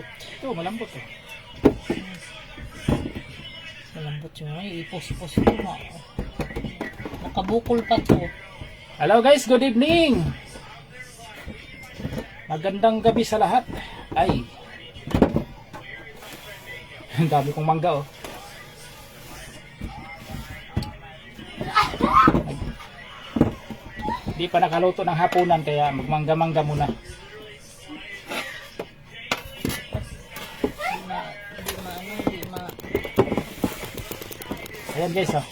malambot. Ito, malambot eh. Malambot yung ay ipos-pos ito na. Nakabukol pa to. Hello guys, good evening! Magandang gabi sa lahat. Ay. Ang dami kong mangga oh. Hindi pa nakaluto ng hapunan kaya magmangga-mangga muna. Ayan guys oh.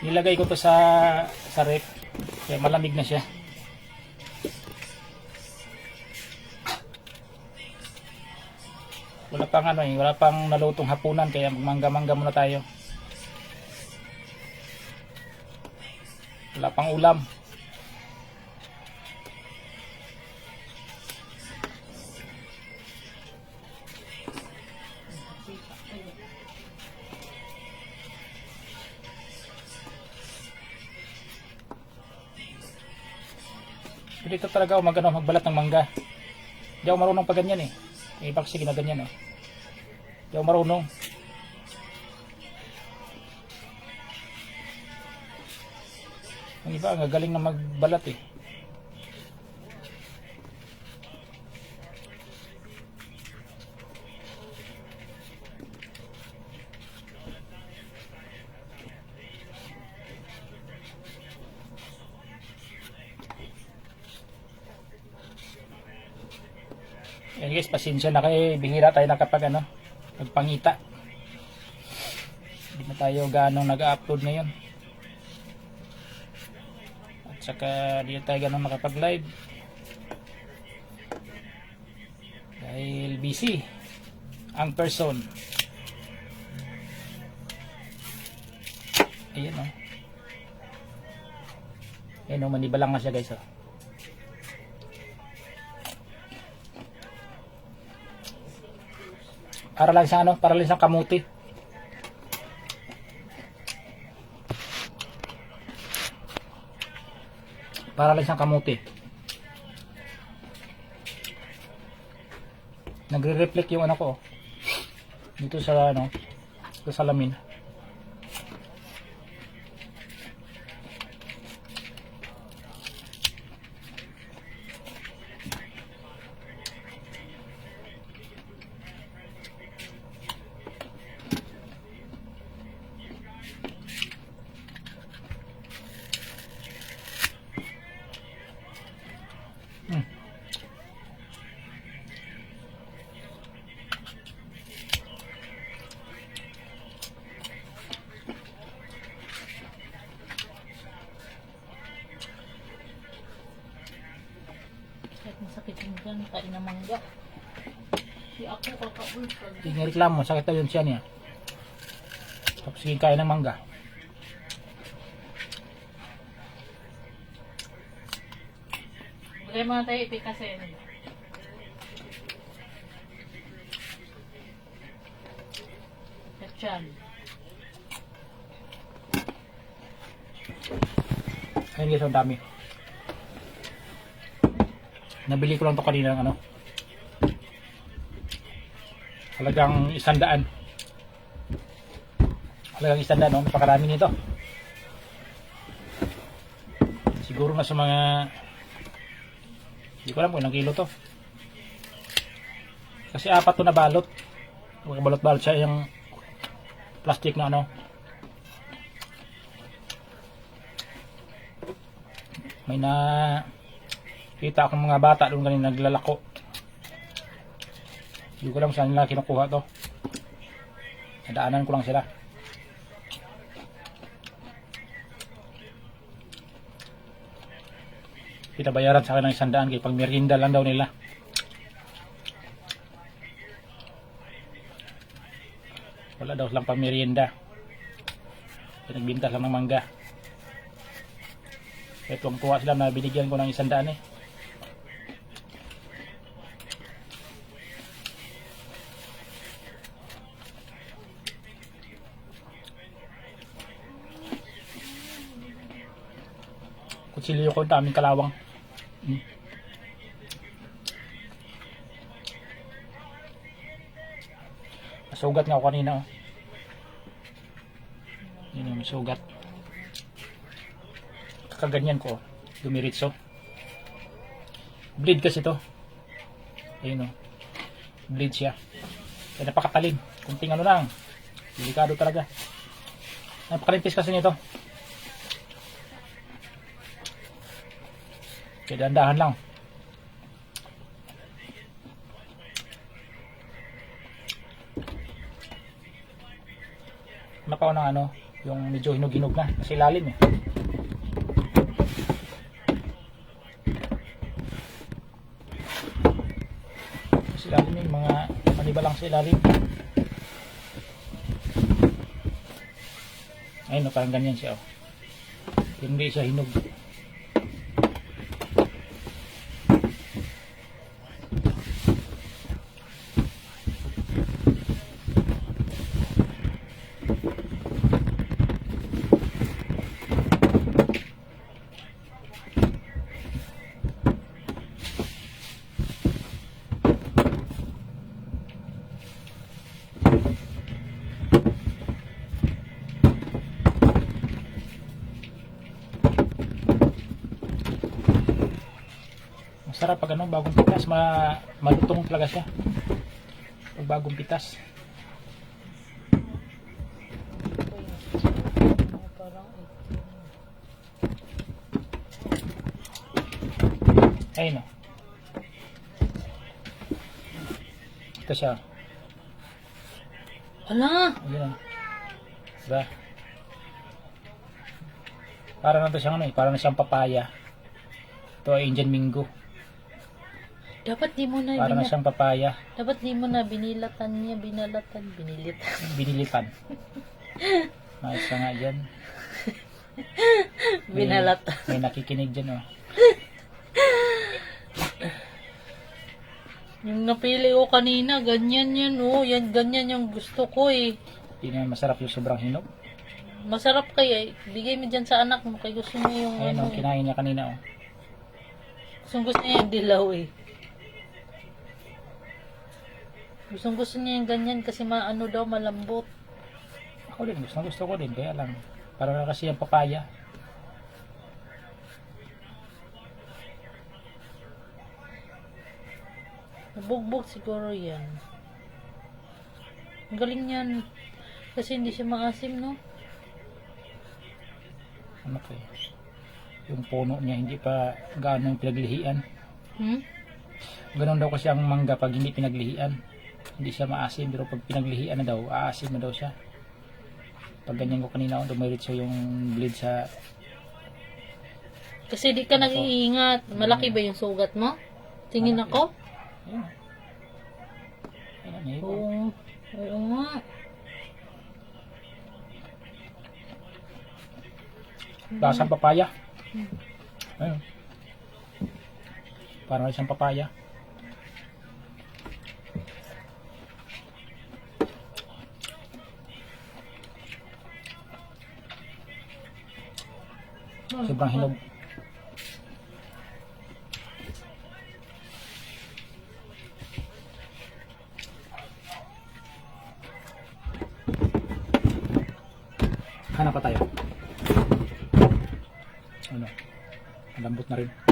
Nilagay ko to sa sa ref. Kaya malamig na siya. Wala pang ano eh, wala pang nalutong hapunan kaya magmangga-mangga muna tayo. Wala pang ulam. Talaga ako mag, ano, magbalat ng mangga. Hindi ako marunong pa ganyan eh. May ibang sige na ganyan oh. Hindi ako marunong. Ang iba, ang galing na magbalat eh. Guys, pasensya na kayo. Bihira tayo nakapag ano, magpangita. Hindi na tayo ganong nag-upload ngayon. At saka hindi tayo ganong nakapag-live. Dahil busy ang person. Ayan o. Oh. Ayan o, manibalang na siya guys oh. Para lang sa ano, para lang sa kamuti. Para lang sa kamuti. Nagre-reflect yung ano ko. oh. Dito sa ano, sa salamin. kahit masakit yung dyan, kain ng mangga. Nga reklamo, sakit daw yun siya niya. Tapos sige kaya ng mangga. Bagay mga tayo ipikasin. Kachan. Ayun guys, ang dami. Nabili ko lang to kanina ng ano. Halagang isandaan. Halagang isandaan, no? Napakarami nito. Siguro na sa mga... Hindi ko alam kung ilang kilo to. Kasi apat to na balot. Balot-balot siya yung plastic na ano. May na kita akong mga bata doon kanina naglalako. Hindi ko alam saan nila kinukuha to. Nadaanan ko lang sila. Pinabayaran sa akin ng isang kay pang merienda lang daw nila. Wala daw silang pang merienda. Pinagbinta lang ng mangga. Kaya tuwang tuwa sila na binigyan ko ng isang eh. chili ko, daming kalawang. Mm. Nga ako kanina. Oh. Yun yung sugat. Kakaganyan ko. Dumiritso. Bleed kasi to. Ayun o. Bleed siya. Kaya napakatalim. Kunting ano lang. Delikado talaga. Napakalimpis kasi nito. Kaya dahan lang. Napaw ng ano, yung medyo hinog-hinog na. Kasi lalim eh. Kasi lalim yung mga maniba lang sa ilalim. Ayun, no, parang ganyan siya. Oh. Hindi siya hinog. Masarap pag ano, bagong pitas, ma malutong talaga siya. Pag bagong pitas. Ayun o. Ito siya. Ala! Ayun o. Diba? Para na to siyang ano eh, para na siyang papaya. Ito ay Indian Mingo. Dapat di mo na Para na bina- siyang papaya. dapat di mo na binilatan niya, binalatan, binilitan. Binilitan. Maayos ka nga dyan. May- Binalatan. May nakikinig dyan oh. Yung napili ko kanina, ganyan yan oh. Yan, ganyan yung gusto ko eh. Hindi naman masarap yung sobrang hinog. Masarap kaya eh. Bigay mo dyan sa anak mo. Kaya gusto niya yung Ayun ano oh, eh. kinain niya kanina oh. Gusto gusto niya yung dilaw eh. Gusto gusto niya yung ganyan kasi maano daw malambot. Ako din, gusto gusto ko din. Kaya lang, para na kasi yung papaya. Nabugbog siguro yan. Ang galing yan. Kasi hindi siya maasim, no? Ano to eh. Yung puno niya hindi pa gaano pinaglihian. Hmm? Ganon daw kasi ang mangga pag hindi pinaglihian. Hindi siya maasim pero pag pinaglihian na daw, aasim na daw siya. Pag ganyan ko kanina, dumiritso yung bleed sa... Kasi di ka nag-iingat. Malaki ba yung sugat mo? Tingin Malaki. ako? Ayun. Ayun, ayun. Oo. Oo nga. Lasang papaya. Ayun. Parang isang papaya. Sobrang hinog. Hanap pa tayo. Ano? Malambot na rin.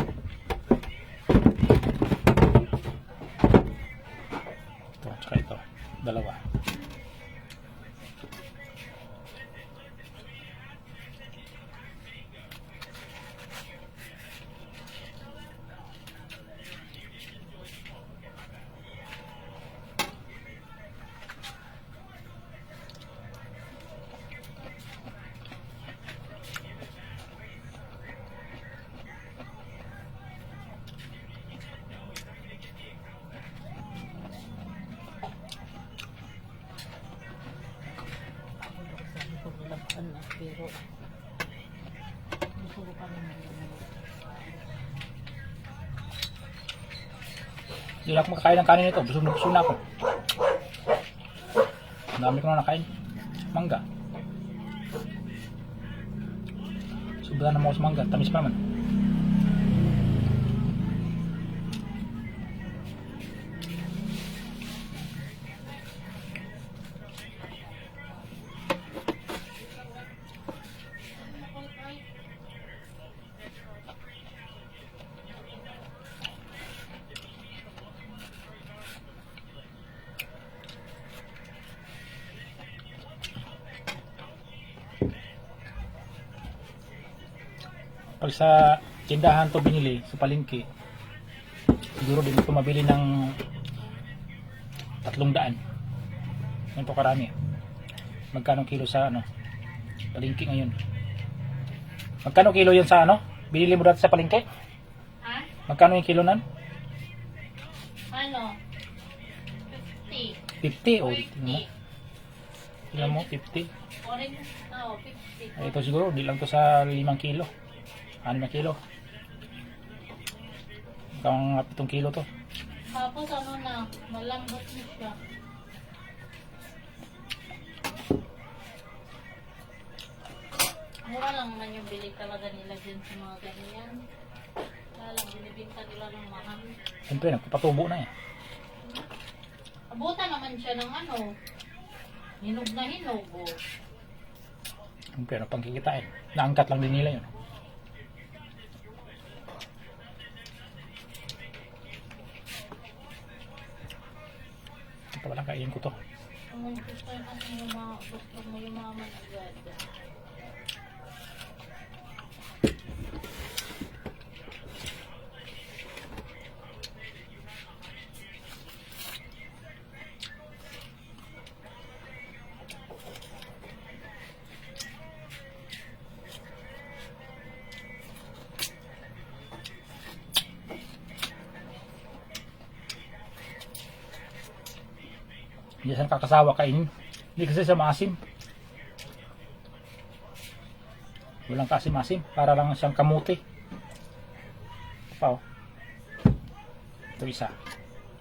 Hindi na ako makakain ng kanin nito. Busog na busog na ako. Ang dami ko na nakain. Mangga. Sobra naman ako sa mangga. Tamis pa naman. Pag sa tindahan to binili sa palengke siguro din ito mabili ng tatlong daan. Ganito karami. Magkano kilo sa ano palengke ngayon? Magkano kilo yun sa ano? Binili mo dati sa palengke? Ha? magkano yung kilo nan Ano? 50. 50 o tingnan mo. 40. tingnan mo 50 Orange, oh, 50. Ay, ito siguro di lang to sa 5 kilo 6 na kilo Mukhang 7 kilo to Tapos ano na, malambot na siya. Mura lang naman yung bili talaga nila dyan sa mga ganyan. Kaya lang binibinta nila ng mahal. siyempre nagpapatubo na eh Abutan naman siya ng ano, hinog na hinog. Oh. siyempre ano pang kikitain naangkat lang din nila yun kainin ko to Kung gusto yung ano yung mga gusto mo yumaman agad. hindi saan kakasawa kainin hindi kasi sa maasim. Walang kasim-asim. Para lang siyang kamuti. Pa oh. Ito isa.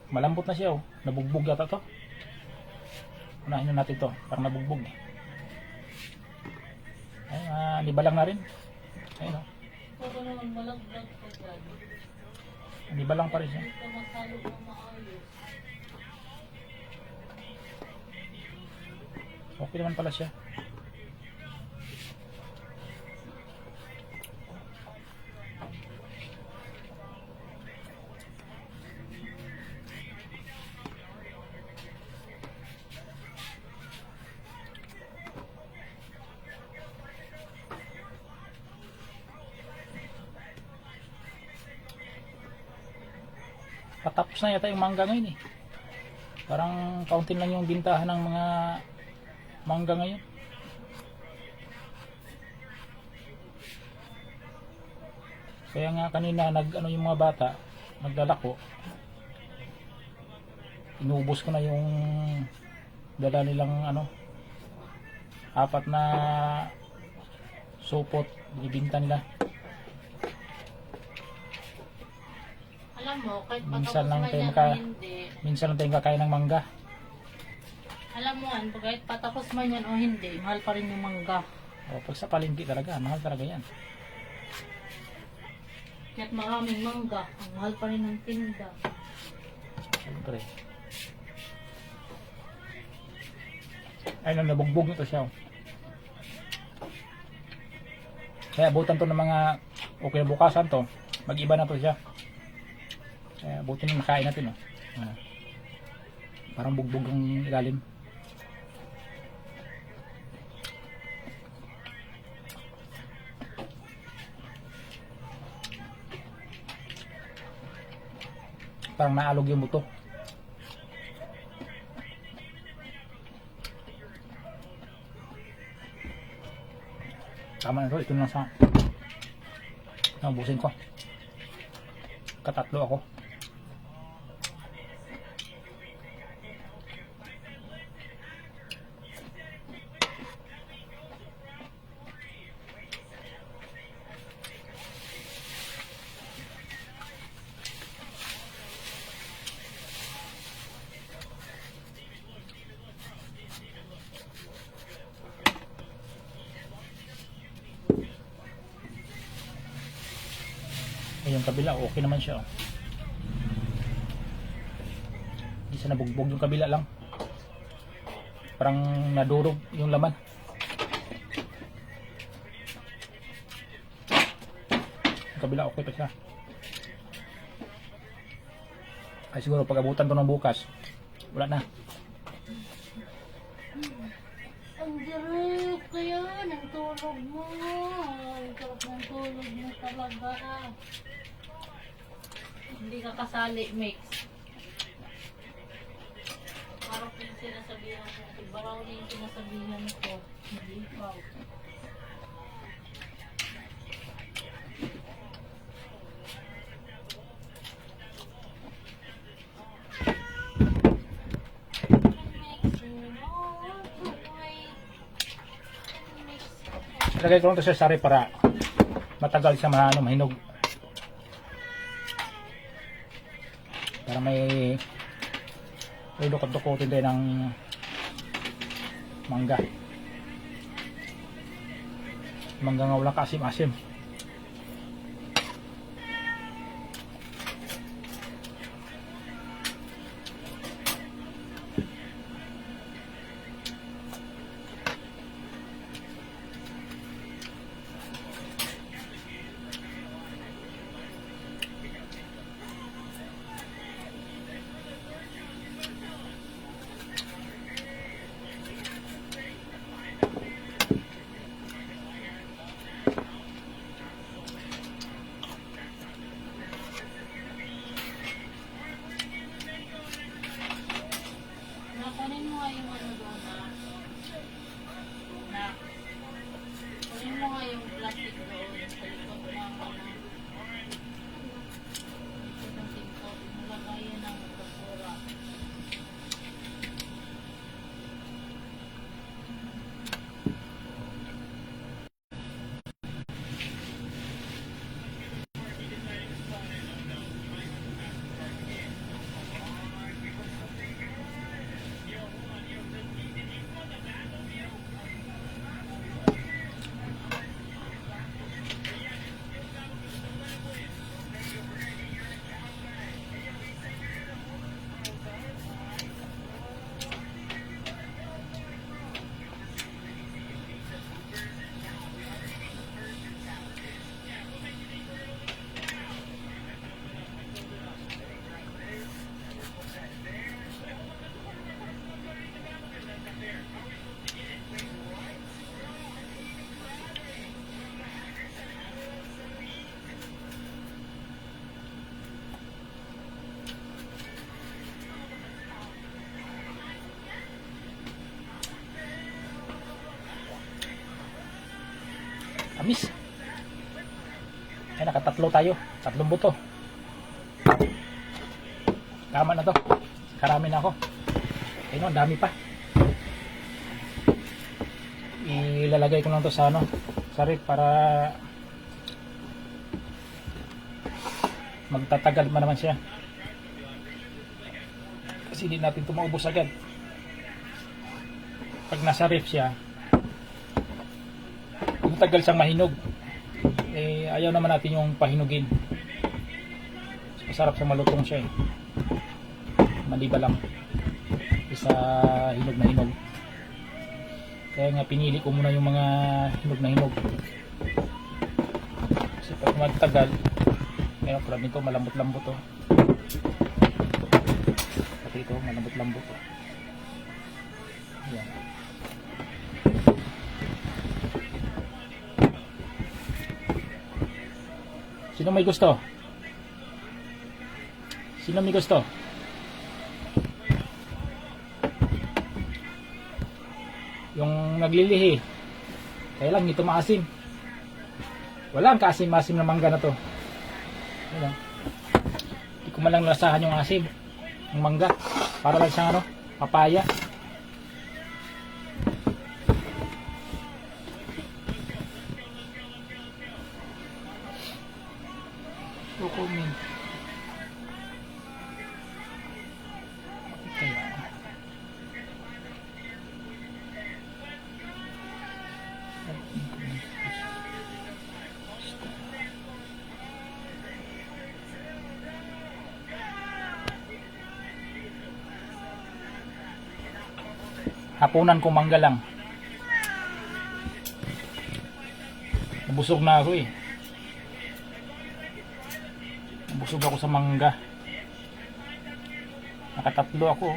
Malambot na siya oh. Nabugbog yata to. Unahin na natin to. Parang nabugbog eh. Ay uh, libalang na rin. Ayun oh. Pa libalang pa rin siya. Hindi ka masalo ng maayos. Okay naman pala siya. Patapos na yata yung mangga ngayon eh. Parang kauntin lang yung bintahan ng mga mangga ngayon. Kaya nga kanina nag ano yung mga bata naglalako. Inubos ko na yung dala nilang ano apat na supot ibinta nila. Alam mo, kahit Minsan lang tayo hindi, minsan lang tayong kakain ng mangga alam mo yan, kahit patapos man yan o hindi, mahal pa rin yung mangga. o pag sa palengke talaga mahal talaga yan Kahit maraming mangga, ang mahal pa rin ng tinda. Siyempre. Ay, nang nabugbog na to siya. oh. Kaya abutan to ng mga okay na bukasan to. Mag-iba na to siya. Kaya abutin na nakain natin. Oh. Ah. Parang bugbog ang ilalim. Parang naalog yung buto. Tama na ito. Ito na lang sa... Nabusin ko. Katatlo ako. Eh, yung kabila, okay naman siya. Oh. Isa nabugbog yung kabila lang. Parang nadurog yung laman. Yung kabila, okay pa siya. Ay siguro pag abutan to ng bukas, wala na. Ang direk! ko yun, ang tulog mo. Ang sarap ng tulog mo talaga. Hindi ka kasali, mix. Parang yung sinasabihan ko, iba raw na yung sinasabihan ko. Hindi ikaw. Lagay ko lang sa sari para matagal siya maano, mahinog. Para may may dukot-dukotin din ng mangga. Mangga nga walang kasim-asim. Nakatatlo tayo. Tatlong buto. Tama na to. Karami na ako. Ayun, no, ang dami pa. Ilalagay ko lang to sa ano, sa ref para magtatagal pa naman siya. Kasi hindi natin ito maubos agad. Pag nasa ref siya, matagal siyang mahinog. Eh, ayaw naman natin yung pahinugin. Masarap sa malutong siya eh. Maliba lang. Isa hinog na hinog. Kaya nga pinili ko muna yung mga hinog na hinog. Kasi pag magtagal, ngayon tulad nito malambot-lambot to. Pati ito malambot-lambot to. Yan. Sino may gusto? Sino may gusto? Yung naglilihi. Kaya lang ito maasim. Wala ang kaasim-asim na mangga na to. Ano? Hindi ko man lang lasahan yung asim. Yung mangga. Para lang siyang ano, papaya. Kukumin. Kaya. Hapunan ko mangga lang. Nabusog na ako eh. Busog ako sa mangga. Nakatatlo ako.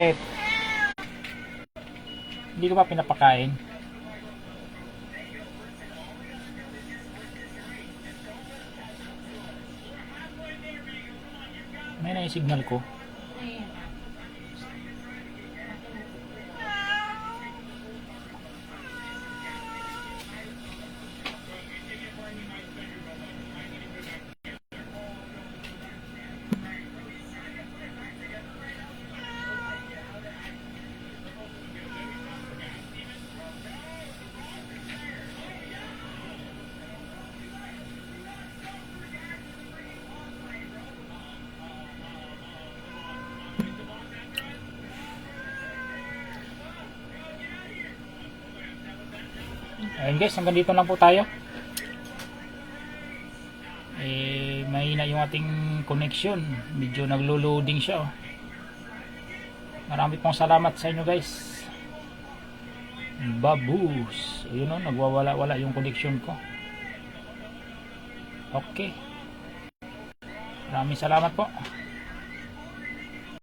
Eh, hindi ko pa pinapakain. May na signal ko. Ayun guys, hanggang dito lang po tayo. Eh, mahina yung ating connection. Medyo naglo-loading siya. Oh. Marami pong salamat sa inyo guys. Babus. Ayun o, nagwawala-wala yung connection ko. Okay. Maraming salamat po.